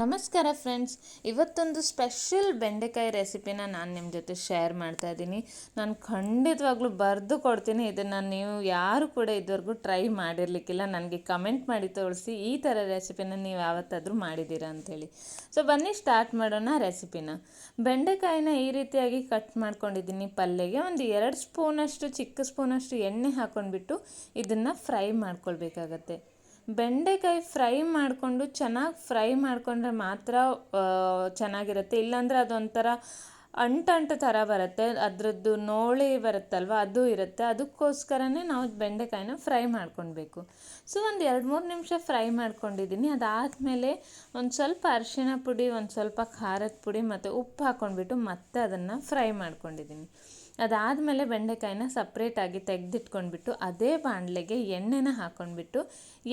ನಮಸ್ಕಾರ ಫ್ರೆಂಡ್ಸ್ ಇವತ್ತೊಂದು ಸ್ಪೆಷಲ್ ಬೆಂಡೆಕಾಯಿ ರೆಸಿಪಿನ ನಾನು ನಿಮ್ಮ ಜೊತೆ ಶೇರ್ ಮಾಡ್ತಾ ಇದ್ದೀನಿ. ನಾನು ಖಂಡಿತವಾಗ್ಲೂ ಬರೆದು ಕೊಡ್ತೀನಿ. ಇದನ್ನು ನೀವು ಯಾರು ಕೂಡ ಇದುವರೆಗೂ ಟ್ರೈ ಮಾಡಿರಲಿಕ್ಕಿಲ್ಲ. ನನಗೆ ಕಮೆಂಟ್ ಮಾಡಿ ತೋರಿಸಿ ಈ ಥರ ರೆಸಿಪಿನ ನೀವು ಯಾವತ್ತಾದರೂ ಮಾಡಿದ್ದೀರಾ ಅಂಥೇಳಿ ಸೊ ಬನ್ನಿ ಸ್ಟಾರ್ಟ್ ಮಾಡೋಣ ರೆಸಿಪಿನ ಬೆಂಡೆಕಾಯಿನ ಈ ರೀತಿಯಾಗಿ ಕಟ್ ಮಾಡ್ಕೊಂಡಿದ್ದೀನಿ ಪಲ್ಯಗೆ ಒಂದು ಎರಡು ಸ್ಪೂನಷ್ಟು, ಚಿಕ್ಕ ಸ್ಪೂನಷ್ಟು ಎಣ್ಣೆ ಹಾಕ್ಕೊಂಡ್ಬಿಟ್ಟು ಇದನ್ನು ಫ್ರೈ ಮಾಡ್ಕೊಳ್ಬೇಕಾಗತ್ತೆ. ಬೆಂಡೆಕಾಯಿ ಫ್ರೈ ಮಾಡಿಕೊಂಡು ಚೆನ್ನಾಗಿ ಫ್ರೈ ಮಾಡಿಕೊಂಡ್ರೆ ಮಾತ್ರ ಚೆನ್ನಾಗಿರುತ್ತೆ. ಇಲ್ಲಾಂದರೆ ಅದೊಂಥರ ಅಂಟಂಟು ಥರ ಬರುತ್ತೆ. ಅದರದ್ದು ನೋಳಿ ಬರುತ್ತಲ್ವ, ಅದು ಇರುತ್ತೆ. ಅದಕ್ಕೋಸ್ಕರನೇ ನಾವು ಬೆಂಡೆಕಾಯಿನ ಫ್ರೈ ಮಾಡ್ಕೊಳ್ಬೇಕು ಸೊ, ಒಂದು ಎರಡು ಮೂರು ನಿಮಿಷ ಫ್ರೈ ಮಾಡ್ಕೊಂಡಿದ್ದೀನಿ. ಅದಾದಮೇಲೆ ಒಂದು ಸ್ವಲ್ಪ ಅರಿಶಿಣ ಪುಡಿ, ಒಂದು ಸ್ವಲ್ಪ ಖಾರದ ಪುಡಿ ಮತ್ತು ಉಪ್ಪು ಹಾಕ್ಕೊಂಡ್ಬಿಟ್ಟು ಮತ್ತೆ ಅದನ್ನು ಫ್ರೈ ಮಾಡ್ಕೊಂಡಿದ್ದೀನಿ. ಅದಾದಮೇಲೆ ಬೆಂಡೆಕಾಯಿನ ಸಪ್ರೇಟಾಗಿ ತೆಗೆದಿಟ್ಕೊಂಡ್ಬಿಟ್ಟು ಅದೇ ಬಾಣಲೆಗೆ ಎಣ್ಣೆನ ಹಾಕ್ಕೊಂಡ್ಬಿಟ್ಟು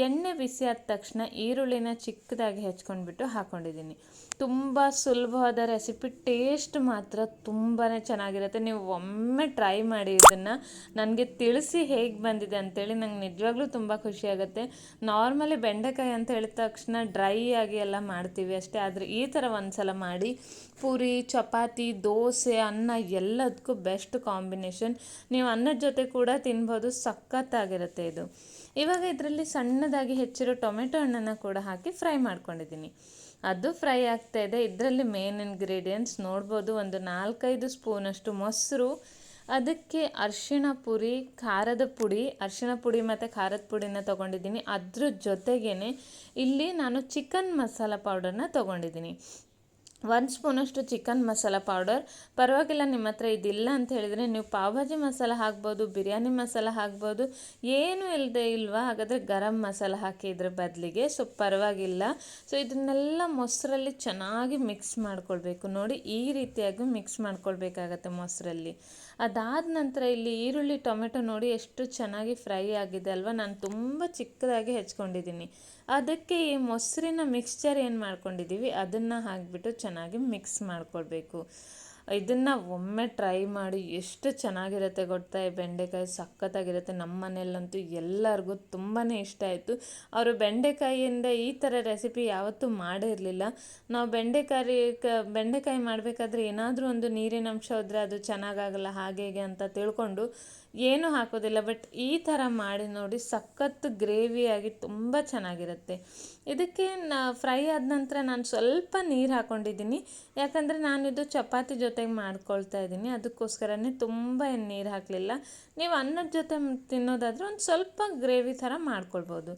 ಎಣ್ಣೆ ಬಿಸಿ ಆದ ತಕ್ಷಣ ಈರುಳ್ಳಿನ ಚಿಕ್ಕದಾಗಿ ಹೆಚ್ಕೊಂಡ್ಬಿಟ್ಟು ಹಾಕ್ಕೊಂಡಿದ್ದೀನಿ ತುಂಬ ಸುಲಭವಾದ ರೆಸಿಪಿ ಟೇಸ್ಟ್ ಮಾತ್ರ ತುಂಬಾ ಚೆನ್ನಾಗಿರುತ್ತೆ. ನೀವು ಒಮ್ಮೆ ಟ್ರೈ ಮಾಡಿ ಇದನ್ನು ನನಗೆ ತಿಳಿಸಿ ಹೇಗೆ ಬಂದಿದೆ ಅಂತೇಳಿ ನಂಗೆ ನಿಜವಾಗ್ಲೂ ತುಂಬ ಖುಷಿಯಾಗುತ್ತೆ. ನಾರ್ಮಲಿ ಬೆಂಡೆಕಾಯಿ ಅಂತ ಹೇಳಿದ ತಕ್ಷಣ ಡ್ರೈ ಆಗಿ ಎಲ್ಲ ಮಾಡ್ತೀವಿ ಅಷ್ಟೇ, ಆದರೆ ಈ ಥರ ಒಂದು ಸಲ ಮಾಡಿ ಪೂರಿ, ಚಪಾತಿ, ದೋಸೆ, ಅನ್ನ ಎಲ್ಲದಕ್ಕೂ ಬೆಸ್ಟ್ ಕಾಂಬಿನೇಷನ್. ನೀವು ಅನ್ನದ ಜೊತೆ ಕೂಡ ತಿನ್ಬೋದು. ಸಖತ್ತಾಗಿರುತ್ತೆ ಇದು. ಇವಾಗ ಇದರಲ್ಲಿ ಸಣ್ಣದಾಗಿ ಹೆಚ್ಚಿರೋ ಟೊಮೆಟೊ ಹಣ್ಣನ್ನು ಕೂಡ ಹಾಕಿ ಫ್ರೈ ಮಾಡ್ಕೊಂಡಿದ್ದೀನಿ. ಅದು ಫ್ರೈ ಆಗ್ತಾ ಇದೆ. ಇದರಲ್ಲಿ ಮೇನ್ ಇಂಗ್ರೀಡಿಯೆಂಟ್ಸ್ ನೋಡ್ಬೋದು. ಒಂದು ನಾಲ್ಕೈದು ಸ್ಪೂನಷ್ಟು ಮೊಸರು. ಅದಕ್ಕೆ ಅರಿಶಿಣ ಪುರಿ, ಖಾರದ ಪುಡಿ. ಅರಿಶಿಣ ಪುಡಿ ಮತ್ತು ಖಾರದ ಪುಡಿನ ತೊಗೊಂಡಿದ್ದೀನಿ. ಅದ್ರ ಜೊತೆಗೇ ಇಲ್ಲಿ ನಾನು ಚಿಕನ್ ಮಸಾಲ ಪೌಡರ್ನ ತೊಗೊಂಡಿದ್ದೀನಿ. ಒಂದು ಸ್ಪೂನಷ್ಟು ಚಿಕನ್ ಮಸಾಲ ಪೌಡರ್. ಪರವಾಗಿಲ್ಲ, ನಿಮ್ಮ ಹತ್ರ ಇದಿಲ್ಲ ಅಂತ ಹೇಳಿದರೆ ನೀವು ಪಾವ್ಭಾಜಿ ಮಸಾಲ ಹಾಕ್ಬೋದು, ಬಿರಿಯಾನಿ ಮಸಾಲ ಹಾಕ್ಬೋದು, ಏನೂ ಇಲ್ಲದೆ ಇಲ್ವಾ? ಹಾಗಾದರೆ ಗರಂ ಮಸಾಲ ಹಾಕಿ ಇದ್ರ ಬದಲಿಗೆ. ಸೊ, ಪರವಾಗಿಲ್ಲ. ಸೊ, ಇದನ್ನೆಲ್ಲ ಮೊಸರಲ್ಲಿ ಚೆನ್ನಾಗಿ ಮಿಕ್ಸ್ ಮಾಡ್ಕೊಳ್ಬೇಕು. ನೋಡಿ, ಈ ರೀತಿಯಾಗಿ ಮಿಕ್ಸ್ ಮಾಡ್ಕೊಳ್ಬೇಕಾಗತ್ತೆ ಮೊಸರಲ್ಲಿ. ಅದಾದ ನಂತರ ಇಲ್ಲಿ ಈರುಳ್ಳಿ, ಟೊಮೆಟೊ ನೋಡಿ ಎಷ್ಟು ಚೆನ್ನಾಗಿ ಫ್ರೈ ಆಗಿದೆ ಅಲ್ವಾ? ನಾನು ತುಂಬ ಚಿಕ್ಕದಾಗಿ ಹೆಚ್ಕೊಂಡಿದ್ದೀನಿ. ಅದಕ್ಕೆ ಈ ಮೊಸರಿನ ಮಿಕ್ಸ್ಚರ್ ಏನು ಮಾಡ್ಕೊಂಡಿದ್ದೀವಿ? ಅದನ್ನು ಹಾಕಿಬಿಟ್ಟು ಚೆನ್ನಾಗಿ ಮಿಕ್ಸ್ ಮಾಡ್ಕೊಳ್ಬೇಕು. ಇದನ್ನು ಒಮ್ಮೆ ಟ್ರೈ ಮಾಡಿ ಎಷ್ಟು ಚೆನ್ನಾಗಿರುತ್ತೆ ಗೊತ್ತಾ? ಈ ಬೆಂಡೆಕಾಯಿ ಸಖತ್ತಾಗಿರುತ್ತೆ. ನಮ್ಮ ಮನೆಯಲ್ಲಂತೂ ಎಲ್ಲರಿಗೂ ತುಂಬಾ ಇಷ್ಟ ಆಯಿತು. ಅವರು ಬೆಂಡೆಕಾಯಿಯಿಂದ ಈ ಥರ ರೆಸಿಪಿ ಯಾವತ್ತೂ ಮಾಡಿರಲಿಲ್ಲ. ನಾವು ಬೆಂಡೆಕಾಯಿ ಬೆಂಡೆಕಾಯಿ ಮಾಡಬೇಕಾದ್ರೆ ಏನಾದರೂ ಒಂದು ನೀರಿನ ಅಂಶ ಹೋದರೆ ಅದು ಚೆನ್ನಾಗಾಗಲ್ಲ, ಹಾಗೆ ಹೇಗೆ ಅಂತ ತಿಳ್ಕೊಂಡು ಏನೂ ಹಾಕೋದಿಲ್ಲ. ಬಟ್ ಈ ಥರ ಮಾಡಿ ನೋಡಿ ಸಖತ್ತು ಗ್ರೇವಿಯಾಗಿ ತುಂಬ ಚೆನ್ನಾಗಿರುತ್ತೆ. ಇದಕ್ಕೆ ನಾ ಫ್ರೈ ಆದ ನಂತರ ನಾನು ಸ್ವಲ್ಪ ನೀರು ಹಾಕ್ಕೊಂಡಿದ್ದೀನಿ ಯಾಕಂದರೆ ನಾನಿದು ಚಪಾತಿ ಜೊತೆಗೆ ಮಾಡ್ಕೊಳ್ತಾ ಇದ್ದೀನಿ. ಅದಕ್ಕೋಸ್ಕರನೇ ತುಂಬ ಏನು ನೀರು ಹಾಕಲಿಲ್ಲ. ನೀವು ಅನ್ನದ ಜೊತೆ ತಿನ್ನೋದಾದರೆ ಒಂದು ಸ್ವಲ್ಪ ಗ್ರೇವಿ ಥರ ಮಾಡ್ಕೊಳ್ಬೋದು.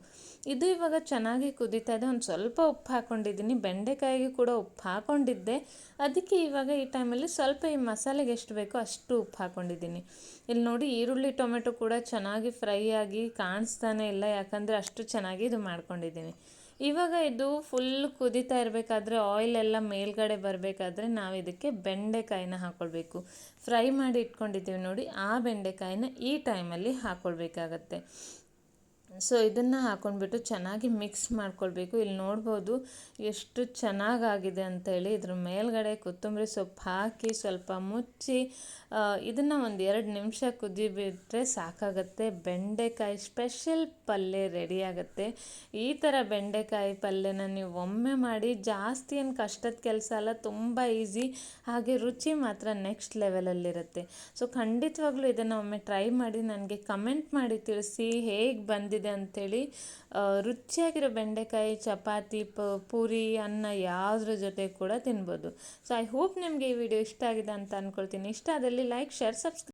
ಇದು ಇವಾಗ ಚೆನ್ನಾಗಿ ಕುದೀತಾ ಇದೆ. ಒಂದು ಸ್ವಲ್ಪ ಉಪ್ಪು ಹಾಕ್ಕೊಂಡಿದ್ದೀನಿ ಬೆಂಡೆಕಾಯಿಗೆ ಕೂಡ ಉಪ್ಪು ಹಾಕ್ಕೊಂಡಿದ್ದೆ ಅದಕ್ಕೆ ಇವಾಗ ಈ ಟೈಮಲ್ಲಿ ಸ್ವಲ್ಪ ಈ ಮಸಾಲೆಗೆ ಎಷ್ಟು ಬೇಕೋ ಅಷ್ಟು ಉಪ್ಪು ಹಾಕ್ಕೊಂಡಿದ್ದೀನಿ ಇಲ್ಲಿ ನೋಡಿ ಈರುಳ್ಳಿ, ಟೊಮೆಟೊ ಕೂಡ ಚೆನ್ನಾಗಿ ಫ್ರೈ ಆಗಿ ಕಾಣಿಸ್ತಾನೆ ಇಲ್ಲ. ಯಾಕಂದರೆ ಅಷ್ಟು ಚೆನ್ನಾಗಿ ಇದು ಮಾಡ್ಕೊಂಡಿದ್ದೀನಿ. ಇವಾಗ ಇದು ಫುಲ್ ಕುದೀತಾ ಇರಬೇಕಾದ್ರೆ ಆಯಿಲ್ ಎಲ್ಲ ಮೇಲ್ಗಡೆ ಬರಬೇಕಾದ್ರೆ ನಾವು ಇದಕ್ಕೆ ಬೆಂಡೆಕಾಯಿನ ಹಾಕ್ಕೊಳ್ಬೇಕು ಫ್ರೈ ಮಾಡಿ ಇಟ್ಕೊಂಡಿದ್ದೀವಿ ನೋಡಿ, ಆ ಬೆಂಡೆಕಾಯಿನ ಈ ಟೈಮಲ್ಲಿ ಹಾಕ್ಕೊಳ್ಬೇಕಾಗತ್ತೆ ಸೊ ಇದನ್ನು ಹಾಕೊಂಡ್ಬಿಟ್ಟು ಚೆನ್ನಾಗಿ ಮಿಕ್ಸ್ ಮಾಡ್ಕೊಳ್ಬೇಕು. ಇಲ್ಲಿ ನೋಡ್ಬೋದು ಎಷ್ಟು ಚೆನ್ನಾಗಾಗಿದೆ ಅಂತೇಳಿ. ಇದ್ರ ಮೇಲ್ಗಡೆ ಕೊತ್ತಂಬರಿ ಸೊಪ್ಪು ಹಾಕಿ ಸ್ವಲ್ಪ ಮುಚ್ಚಿ ಇದನ್ನು ಒಂದು ಎರಡು ನಿಮಿಷ ಕುದಿಬಿಟ್ರೆ ಸಾಕಾಗತ್ತೆ. ಬೆಂಡೆಕಾಯಿ ಸ್ಪೆಷಲ್ ಪಲ್ಯ ರೆಡಿ ಈ ಥರ ಬೆಂಡೆಕಾಯಿ ಪಲ್ಯನ ನೀವು ಒಮ್ಮೆ ಮಾಡಿ, ಜಾಸ್ತಿ ಏನು ಕಷ್ಟದ ಕೆಲಸ ಅಲ್ಲ, ತುಂಬ ಈಸಿ ಹಾಗೆ ರುಚಿ ಮಾತ್ರ ನೆಕ್ಸ್ಟ್ ಲೆವೆಲಲ್ಲಿರುತ್ತೆ ಸೊ ಖಂಡಿತವಾಗ್ಲೂ ಇದನ್ನು ಒಮ್ಮೆ ಟ್ರೈ ಮಾಡಿ, ನನಗೆ ಕಮೆಂಟ್ ಮಾಡಿ ತಿಳಿಸಿ ಹೇಗೆ ಬಂದಿದೆ ಅಂಥೇಳಿ ರುಚಿಯಾಗಿರೋ ಬೆಂಡೆಕಾಯಿ, ಚಪಾತಿ ಪೂರಿ, ಅನ್ನ ಯಾವುದ್ರ ಜೊತೆ ಕೂಡ ತಿನ್ಬೋದು. ಸೊ ಐ ಹೋಪ್ ನಿಮಗೆ ಈ ವಿಡಿಯೋ ಇಷ್ಟ ಆಗಿದೆ ಅಂತ ಅಂದ್ಕೊಳ್ತೀನಿ ಇಷ್ಟ ಆದಲ್ಲಿ ಲೈಕ್ ಶೇರ್ ಸಬ್ಸ್ಕ್ರೈಬ್